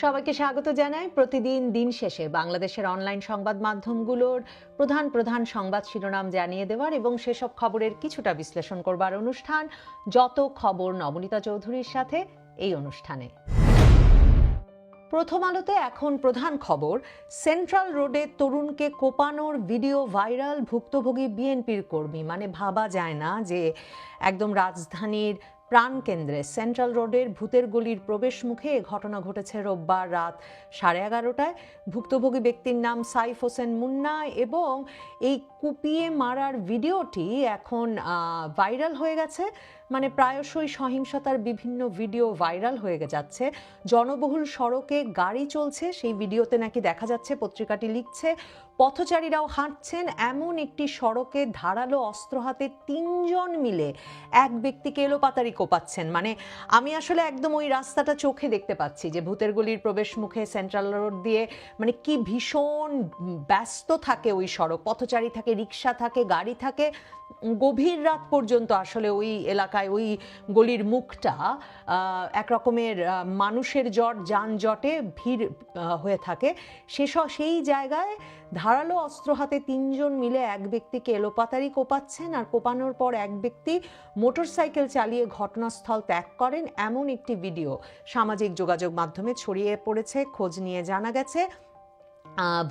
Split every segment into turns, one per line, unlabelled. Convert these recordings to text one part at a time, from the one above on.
সবাইকে স্বাগত জানাই। প্রতিদিন দিন শেষে বাংলাদেশের অনলাইন সংবাদ মাধ্যমগুলোর প্রধান প্রধান সংবাদ শিরোনাম জানিয়ে দেওয়ার এবং সেসব খবরের কিছুটা বিশ্লেষণ করবার অনুষ্ঠান, যত খবর নবনীতা চৌধুরীর সাথে এই অনুষ্ঠানে। প্রথম আলোতে এখন প্রধান খবর, সেন্ট্রাল রোডে তরুণকে কোপানোর ভিডিও ভাইরাল, ভুক্তভোগী বিএনপির কর্মী। মানে ভাবা যায় না যে একদম রাজধানীর প্রাণকেন্দ্রে সেন্ট্রাল রোডের ভূতের গলির প্রবেশ মুখে এ ঘটনা ঘটেছে রোববার রাত সাড়ে এগারোটায়। ভুক্তভোগী ব্যক্তির নাম সাইফ হোসেন মুন্না এবং এই কুপিয়ে মারার ভিডিওটি এখন ভাইরাল হয়ে গেছে। মানে প্রায়শই সহিংসতার বিভিন্ন ভিডিও ভাইরাল হয়ে যাচ্ছে। জনবহুল সড়কে গাড়ি চলছে, সেই ভিডিওতে নাকি দেখা যাচ্ছে পত্রিকাটি লিখছে, পথচারীরাও হাঁটছেন। এমন একটি সড়কে ধারালো অস্ত্র হাতে তিনজন মিলে এক ব্যক্তিকে এলোপাতারি কোপাচ্ছেন। মানে আমি আসলে একদম ওই রাস্তাটা চোখে দেখতে পাচ্ছি যে ভূতের গলির প্রবেশ মুখে সেন্ট্রাল রোড দিয়ে মানে কি ভীষণ ব্যস্ত থাকে ওই সড়ক। পথচারী থাকে রিক্সা থাকে, গাড়ি থাকে। গভীর রাত পর্যন্ত আসলে ওই এলাকায় ওই গলির মুখটা এক রকমের মানুষের জট, যানজটে ভিড় হয়ে থাকে। সেসব সেই জায়গায় ধারালো অস্ত্র হাতে তিনজন মিলে এক ব্যক্তিকে এলোপাতারি কোপাচ্ছেন আর কোপানোর পর এক ব্যক্তি মোটরসাইকেল চালিয়ে ঘটনাস্থল ত্যাগ করেন। এমন একটি ভিডিও সামাজিক যোগাযোগ মাধ্যমে ছড়িয়ে পড়েছে, খোঁজ নিয়ে জানা গেছে।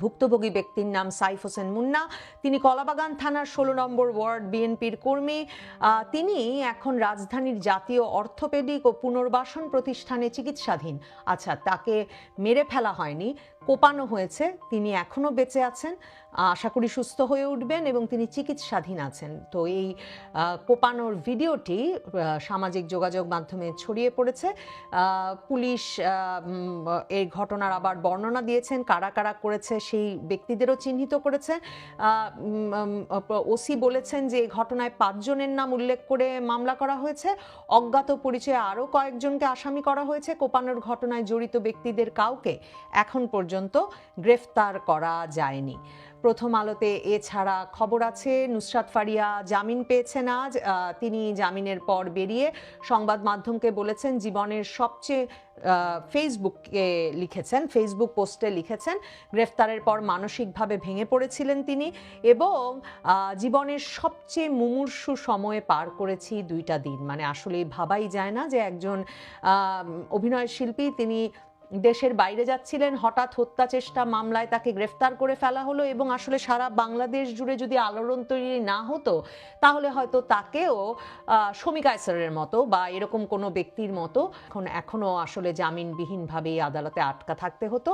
ভুক্তভোগী ব্যক্তির নাম সাইফ হোসেন মুন্না। তিনি কলাবাগান থানার ষোলো নম্বর ওয়ার্ড বিএনপির কর্মী। তিনি এখন রাজধানীর জাতীয় অর্থোপেডিক ও পুনর্বাসন প্রতিষ্ঠানে চিকিৎসাধীন। আচ্ছা তাকে মেরে ফেলা হয়নি, কোপানো হয়েছে, তিনি এখনও বেঁচে আছেন, আশা করি সুস্থ হয়ে উঠবেন এবং তিনি চিকিৎসাধীন আছেন। তো এই কোপানোর ভিডিওটি সামাজিক যোগাযোগ মাধ্যমে ছড়িয়ে পড়েছে। পুলিশ এই ঘটনার আবার বর্ণনা দিয়েছেন কারা কারা করেছে, সেই ব্যক্তিদেরও চিহ্নিত করেছে। ওসি বলেছেন যে ঘটনায় পাঁচজনের নাম উল্লেখ করে মামলা করা হয়েছে। অজ্ঞাত পরিচয়ে আরও কয়েকজনকে আসামি করা হয়েছে। কোপানোর ঘটনায় জড়িত ব্যক্তিদের কাউকে এখন পর্যন্ত গ্রেফতার করা যায়নি। প্রথম আলোতে এছাড়া খবর আছে, নুসরাত ফারিয়া জামিন পেয়েছেন আজ। তিনি জামিনের পর বেরিয়ে সংবাদ মাধ্যমকে বলেছেন, জীবনের সবচেয়ে ফেসবুকে লিখেছেন, ফেসবুক পোস্টে লিখেছেন, গ্রেফতারের পর মানসিকভাবে ভেঙে পড়েছিলেন তিনি এবং জীবনের সবচেয়ে মুমূর্ষু সময়ে পার করেছি দুইটা দিন। মানে আসলে ভাবাই যায় না যে একজন অভিনয় শিল্পী তিনি দেশের বাইরে যাচ্ছিলেন, হঠাৎ হত্যা চেষ্টা মামলায় তাকে গ্রেফতার করে ফেলা হলো এবং আসলে সারা বাংলাদেশ জুড়ে যদি আলোড়ন তৈরি না হতো, তাহলে হয়তো তাকেও শমিক আয়সারের মতো বা এরকম কোনো ব্যক্তির মতো এখন এখনও আসলে জামিনবিহীনভাবেই আদালতে আটকা থাকতে হতো।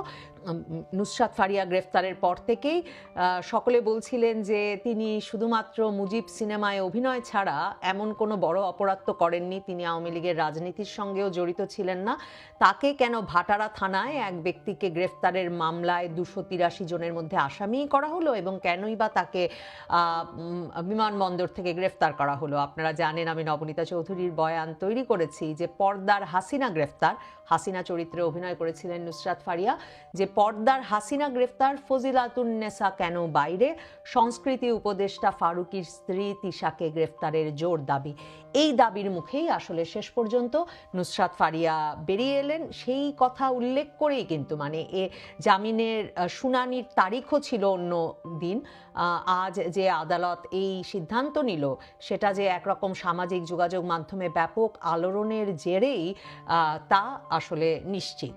নুসরাত ফারিয়া গ্রেফতারের পর থেকেই সকলে বলছিলেন যে তিনি শুধুমাত্র মুজিব সিনেমায় অভিনয় ছাড়া এমন কোনো বড় অপরাধ তো করেননি, তিনি আওয়ামী লীগের রাজনীতির সঙ্গেও জড়িত ছিলেন না। তাকে কেন ভাটারা থানায় এক ব্যক্তিকে গ্রেফতারের মামলায় দুশো তিরাশি জনের মধ্যে আসামি করা হলো এবং কেনই বা তাকে বিমানবন্দর থেকে গ্রেফতার করা হলো। আপনারা জানেন, আমি নবনীতা চৌধুরীর বয়ান তৈরি করেছি যে, পর্দার হাসিনা গ্রেফতার হাসিনা চরিত্রে অভিনয় করেছিলেন নুসরাত ফারিয়া, যে পর্দার হাসিনা গ্রেফতার ফজিলাতুন্নেসা কেন বাইরে? সংস্কৃতি উপদেষ্টা ফারুকির স্ত্রী তিশাকে গ্রেফতারের জোর দাবি। এই দাবির মুখেই আসলে শেষ পর্যন্ত নুসরাত ফারিয়া বেরিয়ে এলেন। সেই কথা উল্লেখ করেই কিন্তু মানে এ জামিনের শুনানির তারিখও ছিল অন্য দিন। আজ যে আদালত এই সিদ্ধান্ত নিল, সেটা যে একরকম সামাজিক যোগাযোগ মাধ্যমে ব্যাপক আলোড়নের জেরেই তা আসলে নিশ্চিত।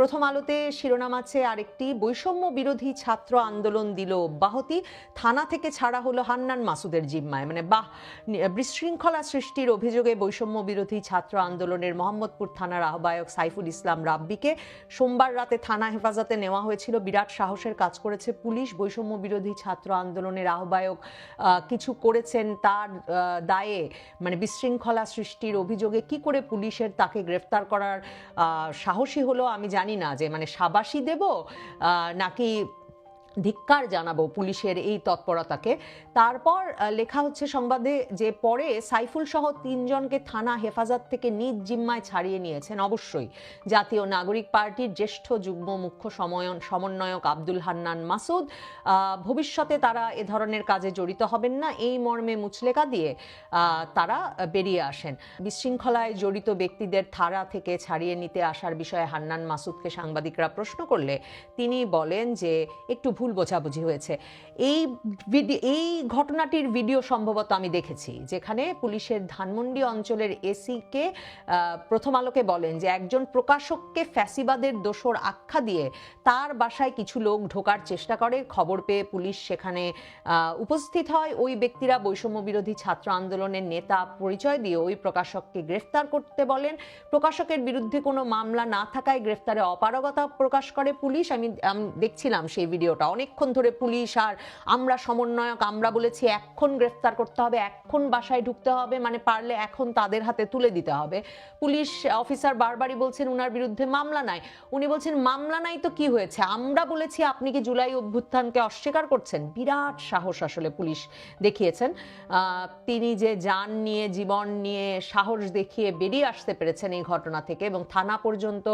প্রথম আলোতে শিরোনাম আছে আরেকটি বৈষম্য বিরোধী ছাত্র আন্দোলন দিল অব্যাহতি থানা থেকে ছাড়া হলো হান্নান মাসুদের জিম্মায়। মানে বাহ বিশৃঙ্খলা সৃষ্টির অভিযোগে বৈষম্য বিরোধী ছাত্র আন্দোলনের মোহাম্মদপুর থানার আহ্বায়ক সাইফুল ইসলাম রাব্বিকে সোমবার রাতে থানা হেফাজতে নেওয়া হয়েছিল। বিরাট সাহসের কাজ করেছে পুলিশ। বৈষম্য বিরোধী ছাত্র আন্দোলনের আহ্বায়ক কিছু করেছেন তার দায়ে। মানে বিশৃঙ্খলা সৃষ্টির অভিযোগে কি করে পুলিশের তাকে গ্রেফতার করার সাহসী হলো আমি জানি না যে মানে সাবাসি দেব নাকি ধিক্কার জানাব পুলিশের এই তৎপরতাকে। তারপর লেখা হচ্ছে সংবাদে যে পরে সাইফুল সহ তিনজনকে থানা হেফাজত থেকে নিজ জিম্মায় ছাড়িয়ে নিয়েছেন অবশ্যই। জাতীয় নাগরিক পার্টির জ্যেষ্ঠ যুগ্ম মুখ্য সময়ন, সমন্বয়ক আব্দুল হান্নান মাসুদ ভবিষ্যতে তারা এ ধরনের কাজে জড়িত হবেন না, এই মর্মে মুচলেকা দিয়ে তারা বেরিয়ে আসেন। বিশৃঙ্খলায় জড়িত ব্যক্তিদের থারা থেকে ছাড়িয়ে নিতে আসার বিষয়ে হান্নান মাসুদকে সাংবাদিকরা প্রশ্ন করলে তিনি বলেন যে, একটু ভুল বোঝাবুঝি হয়েছে। এই এই ঘটনাটির ভিডিও সম্ভবত আমি দেখেছি, যেখানে পুলিশের ধানমন্ডি অঞ্চলের এসিকে প্রথম আলোকে বলেন যে একজন প্রকাশককে ফ্যাসিবাদের দোষর আখ্যা দিয়ে তার বাসায় কিছু লোক ঢোকার চেষ্টা করে। খবর পেয়ে পুলিশ সেখানে উপস্থিত হয়। ওই ব্যক্তিরা বৈষম্য বিরোধী ছাত্র আন্দোলনের নেতা পরিচয় দিয়ে ওই প্রকাশককে গ্রেফতার করতে বলেন। প্রকাশকের বিরুদ্ধে কোনো মামলা না থাকায় গ্রেফতারে অপারগতা প্রকাশ করে পুলিশ। আমি দেখছিলাম সেই ভিডিওটা অনেকক্ষণ ধরে পুলিশ আর আমরা সমন্বয়ক, আমরা বলেছি এখন গ্রেফতার করতে হবে, এখন বাসায় ঢুকতে হবে মানে পারলে এখন তাদের হাতে তুলে দিতে হবে। পুলিশ অফিসার বারবারই বলছেন উনার বিরুদ্ধে মামলা নাই। উনি বলছেন, মামলা নাই তো কি হয়েছে? আমরা বলেছি আপনি কি জুলাই অভ্যুত্থানকে অস্বীকার করছেন? বিরাট সাহস আসলে পুলিশ দেখিয়েছেন। তিনি যে যান নিয়ে, জীবন নিয়ে সাহস দেখিয়ে বেরিয়ে আসতে পেরেছেন এই ঘটনা থেকে এবং থানা পর্যন্ত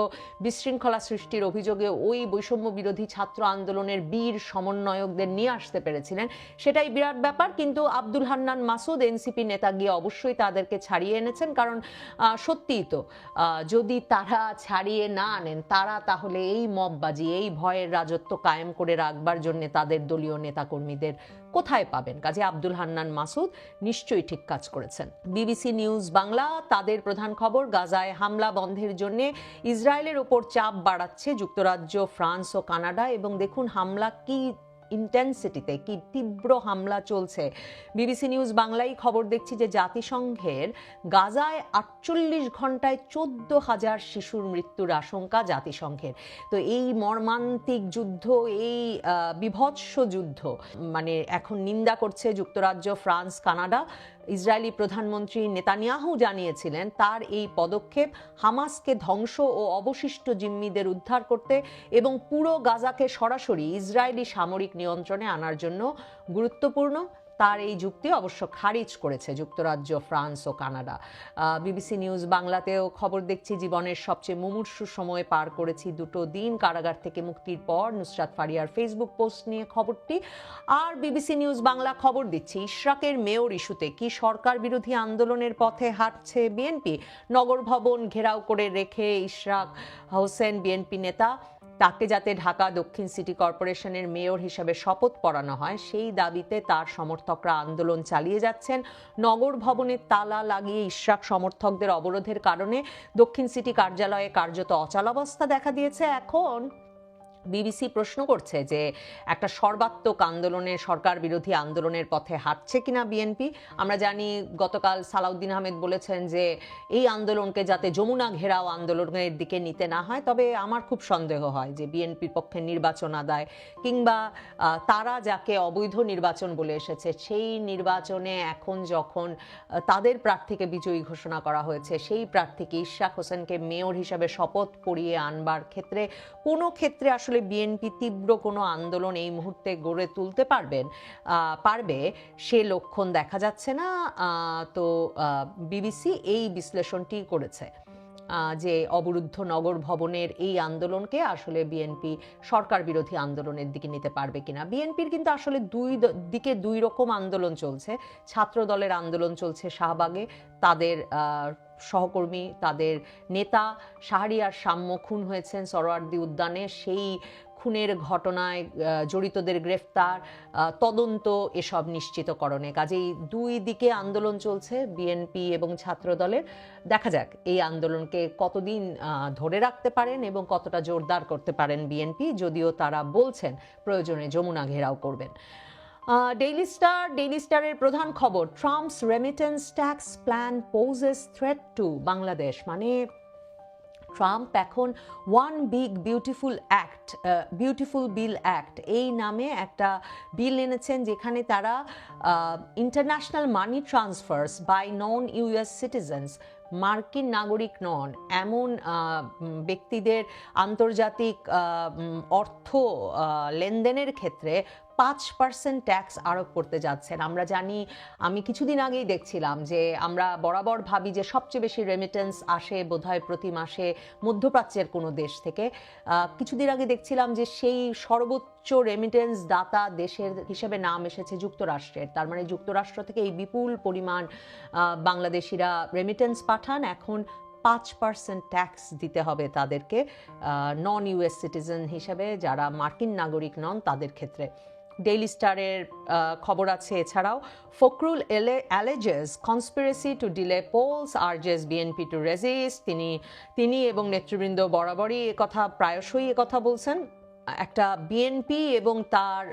বিশৃঙ্খলা সৃষ্টির অভিযোগে ওই বৈষম্য বিরোধী ছাত্র আন্দোলনের বীর সমন্বয়কদের নিয়ে আসতে পেরেছিলেন। সেটাই বিরাট ব্যাপার, কিন্তু আব্দুল হান্নান মাসুদ, এনসিপি নেতা গিয়ে অবশ্যই তাদেরকে ছাড়িয়ে এনেছেন। কারণ সত্যিই তো যদি তারা ছাড়িয়ে না আনেন, তারা তাহলে এই মববাজি এই ভয়ের রাজত্ব কায়েম করে রাখবার জন্য তাদের দলীয় নেতাকর্মীদের কোথায় পাবেন? কাজে আব্দুল হান্নান মাসুদ নিশ্চয়ই ঠিক কাজ করেছেন। বিবিসি নিউজ বাংলা, তাদের প্রধান খবর, গাজায় হামলা বন্ধের জন্য ইসরায়েলের ওপর চাপ বাড়াচ্ছে যুক্তরাজ্য, ফ্রান্স ও কানাডা এবং দেখুন হামলা কি ইন্টেন্সিটিতে কি তীব্র হামলা চলছে? বিবিসি নিউজ বাংলায় খবর দেখছি যে জাতিসংঘের গাজায় আটচল্লিশ ঘন্টায় চোদ্দ হাজার শিশুর মৃত্যুর আশঙ্কা জাতিসংঘের। তো এই মর্মান্তিক যুদ্ধ, এই বিভৎস যুদ্ধ মানে এখন নিন্দা করছে যুক্তরাজ্য, ফ্রান্স, কানাডা ইসরায়েলি প্রধানমন্ত্রী নেতানিয়াহু জানিয়েছিলেন, তার এই পদক্ষেপ হামাসকে ধ্বংস ও অবশিষ্ট জিম্মিদের উদ্ধার করতে এবং পুরো গাজাকে সরাসরি ইসরায়েলি সামরিক নিয়ন্ত্রণে আনার জন্য গুরুত্বপূর্ণ। তার এই যুক্তি অবশ্য খারিজ করেছে যুক্তরাজ্য, ফ্রান্স ও কানাডা। বিবিসি নিউজ বাংলাতেও খবর দেখছি জীবনের সবচেয়ে মুমূর্ষু সময় পার করেছি দুটো দিন। কারাগার থেকে মুক্তির পর নুসরাত ফারিয়ার ফেসবুক পোস্ট নিয়ে খবরটি। আর বিবিসি নিউজ বাংলা খবর দিচ্ছে, ইশরাকের মেয়র ইস্যুতে কি সরকার বিরোধী আন্দোলনের পথে হাঁটছে বিএনপি? নগর ভবন ঘেরাও করে রেখে ইশরাক হোসেন বিএনপি নেতা তাকে যাতে ঢাকা দক্ষিণ সিটি কর্পোরেশনের মেয়র হিসেবে শপথ পড়ানো হয়, সেই দাবিতে তার সমর্থকরা আন্দোলন চালিয়ে যাচ্ছেন। নগর ভবনের তালা লাগিয়ে ইশরাক সমর্থকদের অবরোধের কারণে দক্ষিণ সিটি কার্যালয়ে কার্যত অচলাবস্থা দেখা দিয়েছে। এখন বিবিসি প্রশ্ন করছে যে একটা সর্বাত্মক আন্দোলনে, সরকার বিরোধী আন্দোলনের পথে হাঁটছে কিনা বিএনপি? আমরা জানি গতকাল সালাউদ্দিন আহমেদ বলেছেন যে এই আন্দোলনকে যাতে যমুনা ঘেরাও আন্দোলনের দিকে নিতে না হয়, তবে আমার খুব সন্দেহ হয় যে বিএনপির পক্ষে নির্বাচন আদায় কিংবা তারা যাকে অবৈধ নির্বাচন বলে এসেছে, সেই নির্বাচনে এখন যখন তাদের প্রার্থীকে বিজয়ী ঘোষণা করা হয়েছে, সেই প্রার্থীকে ইশাক হোসেনকে মেয়র হিসাবে শপথ পড়িয়ে আনবার ক্ষেত্রে কোনো ক্ষেত্রে আসলে বিএনপি তীব্র কোনো আন্দোলন এই মুহূর্তে গড়ে তুলতে পারবেন পারবে সে লক্ষণ দেখা যাচ্ছে না। তো বিবিসি এই বিশ্লেষণটি করেছে যে অবরুদ্ধ নগর ভবনের এই আন্দোলনকে আসলে বিএনপি সরকার বিরোধী আন্দোলনের দিকে নিতে পারবে কিনা। বিএনপির কিন্তু আসলে দুই দিকে দুই রকম আন্দোলন চলছে। ছাত্র দলের আন্দোলন চলছে শাহবাগে, তাদের সহকর্মী তাদের নেতা শাহরিয়ার সাম্য খুন হয়েছেন সরোয়ার্দী উদ্যানে। সেই খুনের ঘটনায় জড়িতদের গ্রেফতার তদন্ত এসব নিশ্চিতকরণে। কাজেই দুই দিকে আন্দোলন চলছে বিএনপি এবং ছাত্র দলের দেখা যাক এই আন্দোলনকে কতদিন ধরে রাখতে পারেন এবং কতটা জোরদার করতে পারেন বিএনপি, যদিও তারা বলছেন প্রয়োজনে যমুনা ঘেরাও করবেন। ডেইলি স্টার ডেইলি স্টারের প্রধান খবর Trump's remittance tax plan poses threat to Bangladesh মানে ট্রাম্প এখন one big beautiful act beautiful bill act এই নামে একটা বিল এনেছেন যেখানে তারা international money transfers by non US citizens মার্কিন নাগরিক নন। এমন ব্যক্তিদের আন্তর্জাতিক অর্থ লেনদেনের ক্ষেত্রে পাঁচ পার্সেন্ট ট্যাক্স আরোপ করতে যাচ্ছেন। আমরা জানি, আমি কিছুদিন আগেই দেখছিলাম যে আমরা বরাবর ভাবি যে সবচেয়ে বেশি রেমিটেন্স আসে বোধহয় প্রতি মাসে মধ্যপ্রাচ্যের কোনো দেশ থেকে। কিছুদিন আগে দেখছিলাম যে সেই সর্বোচ্চ রেমিটেন্স দাতা দেশের হিসেবে নাম এসেছে যুক্তরাষ্ট্রের। তার মানে যুক্তরাষ্ট্র থেকে এই বিপুল পরিমাণ বাংলাদেশিরা রেমিটেন্স পাঠান। এখন পাঁচ পার্সেন্ট ট্যাক্স দিতে হবে তাদেরকে নন ইউএস সিটিজেন হিসেবে। যারা মার্কিন নাগরিক নন, তাদের ক্ষেত্রে। ডেইলি স্টারের খবর আছে এছাড়াও। ফখরুল এলে alleges conspiracy to delay polls urges BNP to resist তিনি তিনি এবং নেতৃবৃন্দ বরাবরই কথা, প্রায়শই কথা বলছেন। একটা বিএনপি এবং তার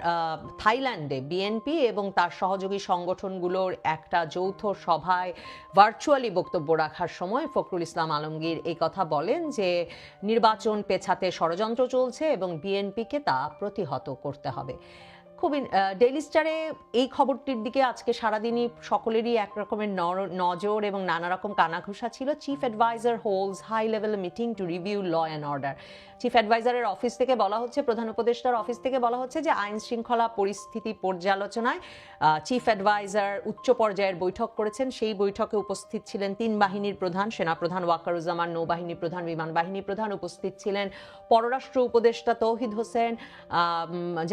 থাইল্যান্ডে বিএনপি এবং তার সহযোগী সংগঠনগুলোর একটা যৌথ সভায় ভার্চুয়ালি বক্তব্য রাখার সময় ফখরুল ইসলাম আলমগীর এই কথা বলেন যে, নির্বাচন পেছাতে ষড়যন্ত্র চলছে এবং বিএনপিকে তা প্রতিহত করতে হবে। খুবই ডেইলি স্টারে এই খবরটির দিকে আজকে সারাদিনই সকলেরই একরকমের নজর এবং নানা রকম কানাঘুষা ছিল। Chief adviser holds high level meeting to review law and order chief অ্যাডভাইজারের office থেকে বলা হচ্ছে, প্রধান উপদেষ্টার অফিস থেকে বলা হচ্ছে যে আইন শৃঙ্খলা পরিস্থিতি পর্যালোচনায় চিফ অ্যাডভাইজার উচ্চ পর্যায়ের বৈঠক করেছেন। সেই বৈঠকে উপস্থিত ছিলেন তিন বাহিনীর প্রধান সেনাপ্রধান ওয়াকারুজ্জামান নৌবাহিনী প্রধান, বিমান বাহিনী প্রধান, উপস্থিত ছিলেন পররাষ্ট্র উপদেষ্টা তৌহিদ হোসেন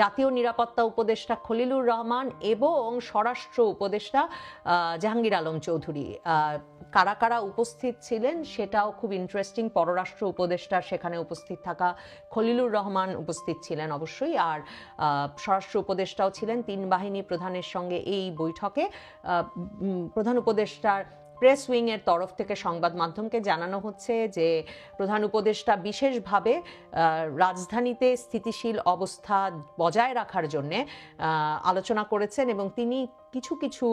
জাতীয় নিরাপত্তা উপদেষ্টা খলিলুর রহমান এবং স্বরাষ্ট্র উপদেষ্টা জাহাঙ্গীর আলম চৌধুরী। কারা কারা উপস্থিত ছিলেন সেটাও খুব ইন্টারেস্টিং পররাষ্ট্র উপদেষ্টা সেখানে উপস্থিত থাকা খলিলুর রহমান উপস্থিত ছিলেন অবশ্যই। আর স্বরাষ্ট্র উপদেষ্টাও ছিলেন। তিন বাহিনী প্রধানের সঙ্গে এই বৈঠকে প্রধান উপদেষ্টার প্রেস উইংয়ের তরফ থেকে সংবাদ মাধ্যমকে জানানো হচ্ছে যে, প্রধান উপদেষ্টা বিশেষভাবে রাজধানীতে স্থিতিশীল অবস্থা বজায় রাখার জন্যে আলোচনা করেছেন এবং তিনি কিছু কিছু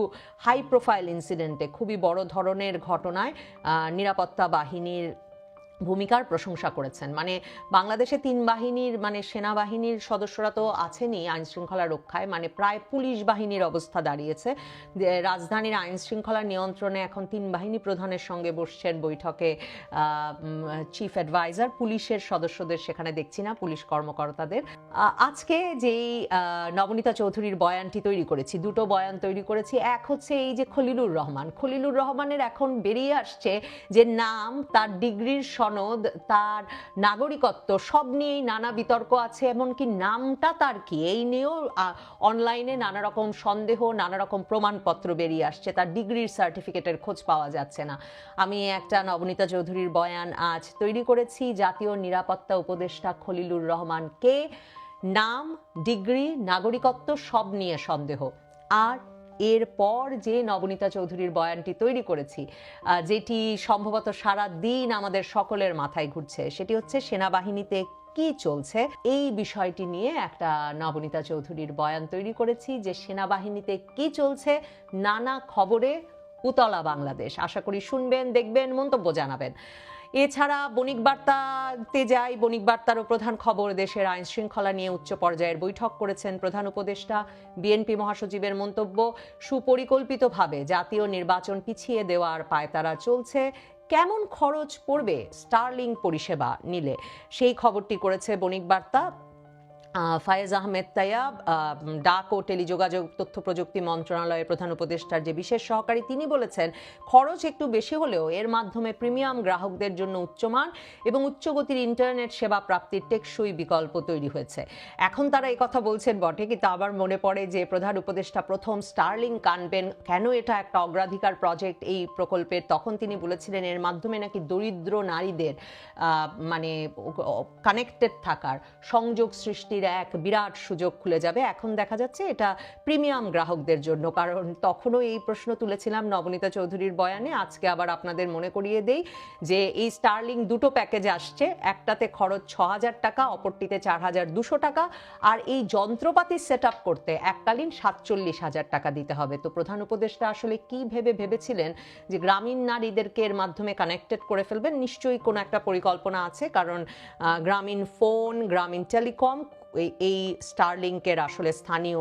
হাই প্রোফাইল ইনসিডেন্টে খুবই বড় ধরনের ঘটনায় নিরাপত্তা বাহিনীর ভূমিকার প্রশংসা করেছেন। মানে বাংলাদেশে তিন বাহিনীর মানে সেনাবাহিনীর সদস্যরা তো আছেনই আইন শৃঙ্খলা রক্ষায়। মানে প্রায় পুলিশ বাহিনীর অবস্থা দাঁড়িয়েছে। রাজধানীর আইন শৃঙ্খলা নিয়ন্ত্রণে এখন তিন বাহিনী প্রধানের সঙ্গে বসছেন বৈঠকে। চিফ অ্যাডভাইজার পুলিশের সদস্যদের সেখানে দেখছি না, পুলিশ কর্মকর্তাদের। আজকে যেই নবনীতা চৌধুরীর বয়ানটি তৈরি করেছি, দুটো বয়ান তৈরি করেছি। এক হচ্ছে এই যে খলিলুর রহমান। খলিলুর রহমানের এখন বেরিয়ে আসছে যে নাম, তার ডিগ্রির সনদ, তার নাগরিকত্ব সব নিয়েই নানা বিতর্ক আছে, এমনকি নামটা তার কি? এই নিয়েও অনলাইনে নানা রকম সন্দেহ, নানা রকম প্রমাণপত্র বেরিয়ে আসছে। তার ডিগ্রির সার্টিফিকেটের খোঁজ পাওয়া যাচ্ছে না। আমি একটা নবনীতা চৌধুরীর বয়ান আজ তৈরি করেছি। জাতীয় নিরাপত্তা উপদেষ্টা খলিলুর রহমানকে নাম, ডিগ্রি, নাগরিকত্ব সব নিয়ে সন্দেহ। আর এরপর যে নবনীতা চৌধুরীর বয়ানটি তৈরি করেছি যেটি সম্ভবত সারা দিন আমাদের সকলের মাথায় ঘুরছে, সেটি হচ্ছে সেনাবাহিনীতে কি চলছে? এই বিষয়টি নিয়ে একটা নবনীতা চৌধুরীর বয়ান তৈরি করেছি, যে সেনাবাহিনীতে কি চলছে, নানা খবরে উতলা বাংলাদেশ। আশা করি শুনবেন, দেখবেন, মন্তব্য জানাবেন। এছাড়া বণিক বার্তাতে যাই বণিক বার্তারও প্রধান খবর দেশের আইন শৃঙ্খলা নিয়ে উচ্চ পর্যায়ের বৈঠক করেছেন প্রধান উপদেষ্টা, বিএনপি মহাসচিবের মন্তব্য। সুপরিকল্পিতভাবে জাতীয় নির্বাচন পিছিয়ে দেওয়ার পায়তারা চলছে। কেমন খরচ পড়বে? স্টারলিং পরিষেবা নিলে। সেই খবরটি করেছে বণিক বার্তা ফায়েজ আহমেদ তাইয়াব ডাক ও টেলিযোগাযোগ তথ্য প্রযুক্তি মন্ত্রণালয়ের প্রধান উপদেষ্টার যে বিশেষ সহকারী, তিনি বলেছেন, খরচ একটু বেশি হলেও এর মাধ্যমে প্রিমিয়াম গ্রাহকদের জন্য উচ্চমান এবং উচ্চগতির ইন্টারনেট সেবা প্রাপ্তির টেকসই বিকল্প তৈরি হয়েছে। এখন তারা এই কথা বলছেন বটে, কিন্তু আবার মনে পড়ে যে প্রধান উপদেষ্টা প্রথম স্টারলিং কানবেন, কেন এটা একটা অগ্রাধিকার প্রজেক্ট এই প্রকল্পের? তখন তিনি বলেছিলেন, এর মাধ্যমে নাকি দরিদ্র নারীদের মানে কানেক্টেড থাকার সংযোগ সৃষ্টির এক বিরাট সুযোগ খুলে যাবে। এখন দেখা যাচ্ছে এটা প্রিমিয়াম গ্রাহকদের জন্য। কারণ তখনও এই প্রশ্ন তুলেছিলাম নবনীতা চৌধুরীর বয়ানে। আজকে আবার আপনাদের মনে করিয়ে দেই যে এই স্টারলিং দুটো প্যাকেজ আসছে। একটাতে খরচ ছ হাজার টাকা, অপরটিতে চার হাজার দুশো টাকা। আর এই যন্ত্রপাতি সেট আপ করতে এককালীন সাতচল্লিশ হাজার টাকা দিতে হবে। তো প্রধান উপদেষ্টা আসলে কি ভেবে ভেবেছিলেন যে গ্রামীণ নারীদেরকে এর মাধ্যমে কানেক্টেড করে ফেলবেন? নিশ্চয়ই কোনো একটা পরিকল্পনা আছে। কারণ গ্রামীণ ফোন গ্রামীণ টেলিকম এই- স্টারলিংকের আসলে স্থানীয়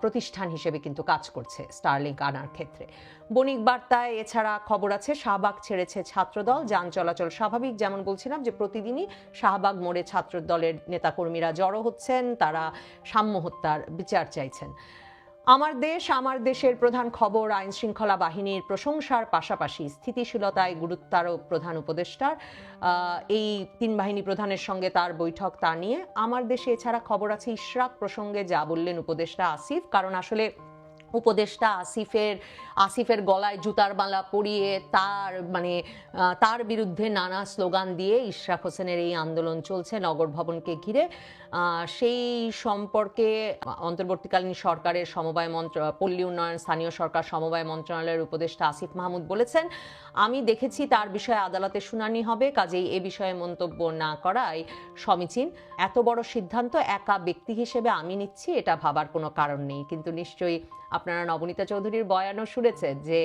প্রতিষ্ঠান হিসেবে কিন্তু কাজ করছে স্টারলিংক আনার ক্ষেত্রে। বণিক বার্তায় এছাড়া খবর আছে, শাহবাগ ছেড়েছে ছাত্রদল, যান চলাচল স্বাভাবিক। যেমন বলছিলাম যে প্রতিদিনই শাহবাগ মোড়ে ছাত্রদলের নেতাকর্মীরা জড়ো হচ্ছেন, তারা সাম্য হত্যার বিচার চাইছেন। আমার দেশ, আমার দেশের প্রধান খবর, আইন শৃঙ্খলা বাহিনীর প্রশংসার পাশাপাশি স্থিতিশীলতায় গুরুত্বারোপ প্রধান উপদেষ্টার এই তিন বাহিনী প্রধানের সঙ্গে তার বৈঠক তা নিয়ে। আমার দেশে এছাড়া খবর আছে ইশরাক প্রসঙ্গে, যা বললেন উপদেষ্টা আসিফ। কারণ আসলে উপদেষ্টা আসিফের আসিফের গলায় জুতার মালা পরিয়ে তার মানে তার বিরুদ্ধে নানা স্লোগান দিয়ে ইশরাক হোসেনের এই আন্দোলন চলছে নগর ভবনকে ঘিরে। সেই সম্পর্কে অন্তর্বর্তীকালীন সরকারের সমবায় মন্ত্র, পল্লী উন্নয়ন, স্থানীয় সরকার সমবায় মন্ত্রণালয়ের উপদেষ্টা আসিফ মাহমুদ বলেছেন, আমি দেখেছি তার বিষয়ে আদালতে শুনানি হবে, কাজেই এ বিষয়ে মন্তব্য না করাই সমীচীন। এত বড় সিদ্ধান্ত একা ব্যক্তি হিসেবে আমি নিচ্ছি, এটা ভাবার কোনো কারণ নেই। কিন্তু নিশ্চয়ই আপনারা নবনীতা চৌধুরীর বয়ানও শুনেছেন যে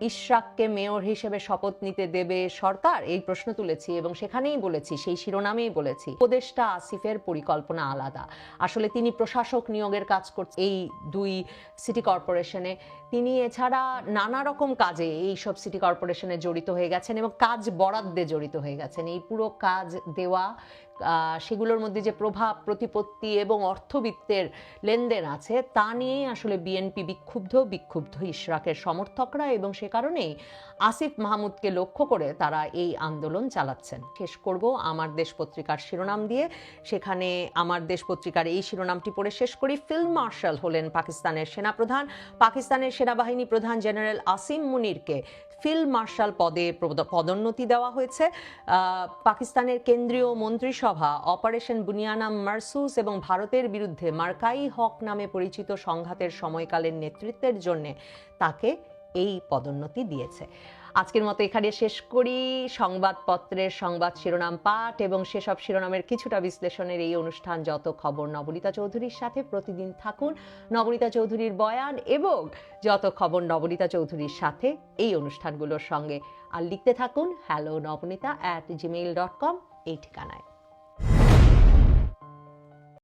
ইশরাককে মেয়র হিসেবে শপথ নিতে দেবে সরকার? এই প্রশ্ন তুলেছি এবং সেখানেই বলেছি, সেই শিরোনামেই বলেছি। উপদেষ্টা আসিফের পরিকল্পনা আলাদা। আসলে তিনি প্রশাসক নিয়োগের কাজ করছে এই দুই সিটি কর্পোরেশনে তিনি এছাড়া নানা রকম কাজে এই সব সিটি কর্পোরেশনে জড়িত হয়ে গেছেন এবং কাজ বরাদ্দে জড়িত হয়ে গেছেন। এই পুরো কাজ দেওয়া সেগুলোর মধ্যে যে প্রভাব, প্রতিপত্তি এবং অর্থবিত্তের লেনদেন আছে, তা নিয়েই আসলে বিএনপি বিক্ষুব্ধ বিক্ষুব্ধ ইশরাকের সমর্থকরা এবং সে কারণেই আসিফ মাহমুদকে লক্ষ্য করে তারা এই আন্দোলন চালাচ্ছেন। শেষ করব আমার দেশ পত্রিকার শিরোনাম দিয়ে। সেখানে আমার দেশ পত্রিকার এই শিরোনামটি পড়ে শেষ করি। ফিল্ড মার্শাল হলেন পাকিস্তানের সেনাপ্রধান। পাকিস্তানের সেনাবাহিনী প্রধান জেনারেল আসিম মুনিরকে ফিল্ড মার্শাল পদে পদোন্নতি দেওয়া হয়েছে। পাকিস্তানের কেন্দ্রীয় মন্ত্রিসভা অপারেশন বুনিয়ানাম মার্সুস এবং ভারতের বিরুদ্ধে মার্কাই হক নামে পরিচিত সংঘাতের সময়কালের নেতৃত্বের জন্যে তাকে এই পদোন্নতি দিয়েছে। আজকের মতো এখানে শেষ করি। সংবাদপত্রের সংবাদ শিরোনাম পাঠ এবং সেসব শিরোনামের কিছুটা বিশ্লেষণের এই অনুষ্ঠান যত খবর নবনীতা চৌধুরীর সাথে প্রতিদিন থাকুন। নবনীতা চৌধুরীর বয়ান এবং যত খবর নবনীতা চৌধুরীর সাথে এই অনুষ্ঠানগুলোর সঙ্গে। আর লিখতে থাকুন hello Nabanita at Gmail dot com এই ঠিকানায়।